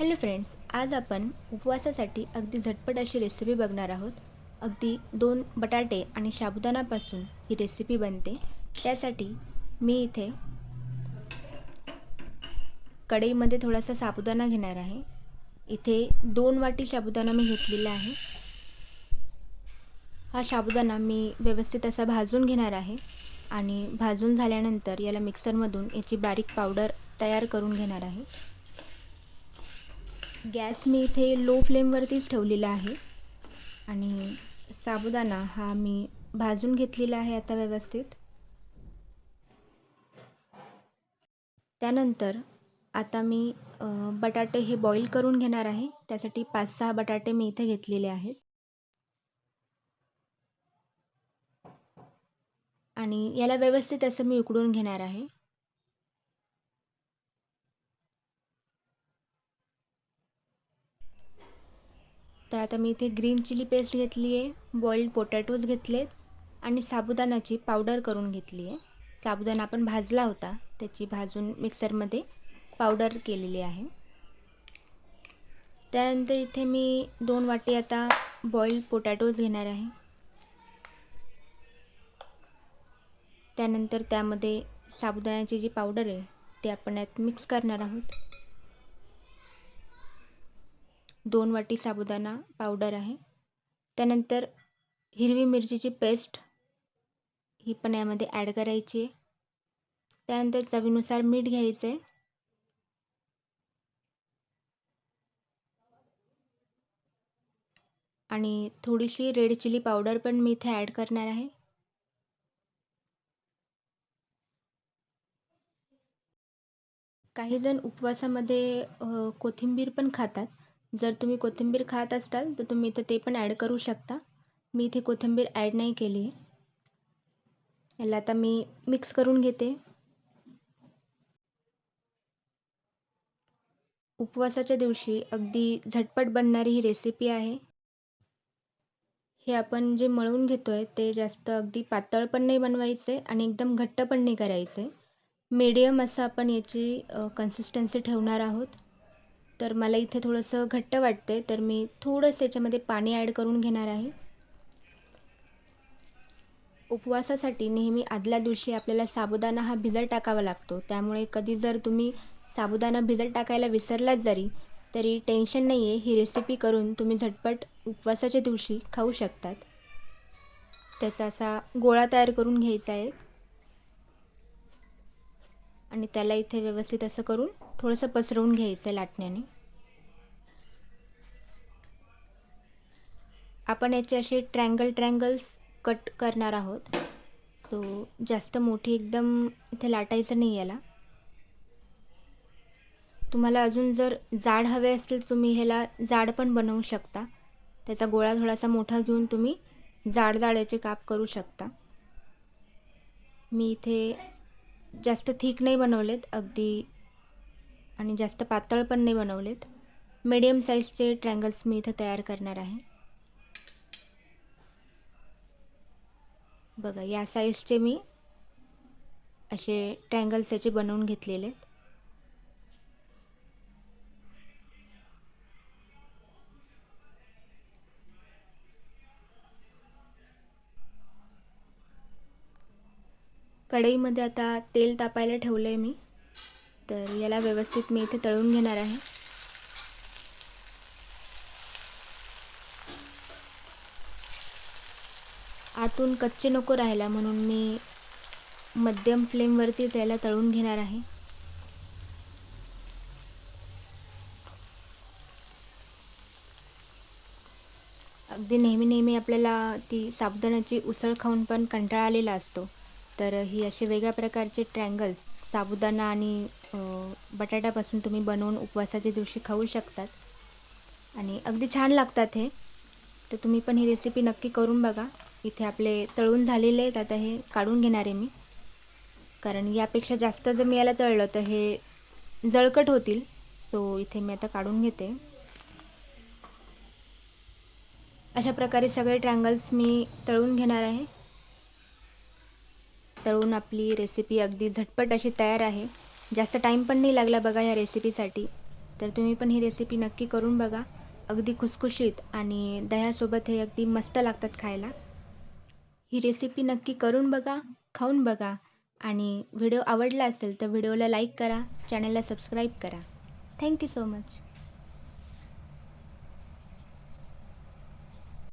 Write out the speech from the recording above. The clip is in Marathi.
हॅलो फ्रेंड्स आज आपण उपवासासाठी अगदी झटपट अशी रेसिपी बघणार आहोत. अगदी दोन बटाटे आणि साबुदाणापासून ही रेसिपी बनते. त्यासाठी मी इथे कढईमध्ये थोडासा साबुदाणा घेणार आहे. इथे दोन वाटी साबुदाणा मी घेतलेला आहे. हा साबुदाणा मी व्यवस्थित असा भाजून घेणार आहे आणि भाजून झाल्यानंतर याला मिक्सरमधून याची बारीक पावडर तयार करून घेणार आहे. गॅस मी इथे लो फ्लेमवरतीच ठेवलेला आहे. आणि साबुदाणा हा मी भाजून घेतलेला आहे आता व्यवस्थित. त्यानंतर आता मी बटाटे हे बॉईल करून घेणार आहे. त्यासाठी पाच सहा बटाटे मी इथे घेतलेले आहेत. आणि याला व्यवस्थित असं मी उकडून घेणार आहे. तर आता मी इथे ग्रीन चिली पेस्ट घेतली आहे बॉईल्ड पोटॅटोज घेतलेत आणि साबुदाणाची पावडर करून घेतली आहे. साबुदाणा आपण भाजला होता त्याची भाजून मिक्सरमध्ये पावडर केलेली आहे. त्यानंतर इथे मी दोन वाटी आता बॉईल्ड पोटॅटोज घेणार आहे. त्यानंतर त्यामध्ये साबुदाण्याची जी पावडर आहे ते आपण यात मिक्स करणार आहोत. दोन वाटी साबुदाणा पावडर आहे. त्यानंतर हिरवी मिरचीची पेस्ट ही पण यामध्ये ॲड करायची आहे. त्यानंतर चवीनुसार मीठ घ्यायचं आहे आणि थोडीशी रेड चिली पावडर पण मी इथे ॲड करणार आहे. काही जण उपवासामध्ये कोथिंबीर पण खातात. जर तुम्ही कोथिंबीर खात असाल तर तुम्ही इथं ते पण ॲड करू शकता. मी इथे कोथिंबीर ॲड नाही केली आहे. याला आता मी मिक्स करून घेते. उपवासाच्या दिवशी अगदी झटपट बनणारी ही रेसिपी आहे. हे आपण जे मळून घेतो आहे ते जास्त अगदी पातळ पण नाही बनवायचं आहे आणि एकदम घट्ट पण नाही करायचं. आहे मीडियम असं आपण याची कन्सिस्टन्सी ठेवणार आहोत. तर मला इथे थोडंसं घट्ट वाटते तर मी थोडंसं याच्यामध्ये पाणी ॲड करून घेणार आहे. उपवासासाठी नेहमी आदल्या दिवशी आपल्याला साबुदाणा हा भिजत टाकावा लागतो. त्यामुळे कधी जर तुम्ही साबुदाणा भिजत टाकायला विसरलात जरी तरी टेन्शन नाही आहे ही रेसिपी करून तुम्ही झटपट उपवासाच्या दिवशी खाऊ शकतात. त्याचा असा गोळा तयार करून घ्यायचा आहे. आणि त्याला इथे व्यवस्थित असं करून थोडंसं पसरवून घ्यायचं आहे लाटण्याने. आपण याचे असे ट्रँगल ट्रँगल्स कट करणार आहोत. सो जास्त मोठी एकदम इथे लाटायचं नाही याला. तुम्हाला अजून जर जाड हवे असतील तुम्ही ह्याला जाड पण बनवू शकता. त्याचा गोळा थोडासा मोठा घेऊन तुम्ही जाड जाड्याचे काप करू शकता. मी इथे जास्त थीक नाही बनवलेत अगदी आणि जास्त पातळ पण नाही बनवलेत. मीडियम साईजचे ट्रँगल्स मी इथं तयार करणार आहे. बघा या साईजचे मी असे ट्रँगल्स याचे बनवून घेतलेले आहेत. कढईमध्ये आता तेल तापायला ठेवलं आहे मी. तर याला व्यवस्थित मी इथे तळून घेणार आहे. आतून कच्चे नको राहायला म्हणून मी मध्यम फ्लेमवरतीच याला तळून घेणार आहे. अगदी नेहमी नेहमी आपल्याला ती साबुदाण्याची उसळ खाऊन पण कंटाळा आलेला असतो. तर ही असे वेगळ्या प्रकारचे ट्रँगल्स साबुदाणा आणि बटाट्यापासून तुम्ही बनवून उपवासाच्या दिवशी खाऊ शकतात. आणि अगदी छान लागतात हे. तर तुम्ही पण ही रेसिपी नक्की करून बघा. इथे आपले तळून झालेले आहेत. आता हे काढून घेणार आहे मी. कारण यापेक्षा जास्त जर मी याला तळलं तर हे जळकट होतील. सो इथे मी आता काढून घेते. अशा प्रकारे सगळे ट्रँगल्स मी तळून घेणार आहे. तळून आपली रेसिपी अगदी झटपट अशी तयार आहे. जास्त टाईम पण नाही लागला बघा या रेसिपीसाठी तर तुम्ही पण ही रेसिपी नक्की करून बघा. अगदी खुसखुशीत आणि दह्यासोबत हे अगदी मस्त लागतात खायला. ही रेसिपी नक्की करून बघा खाऊन बघा आणि व्हिडिओ आवडला असेल तर व्हिडिओला लाईक करा चॅनलला सबस्क्राईब करा. Thank you so much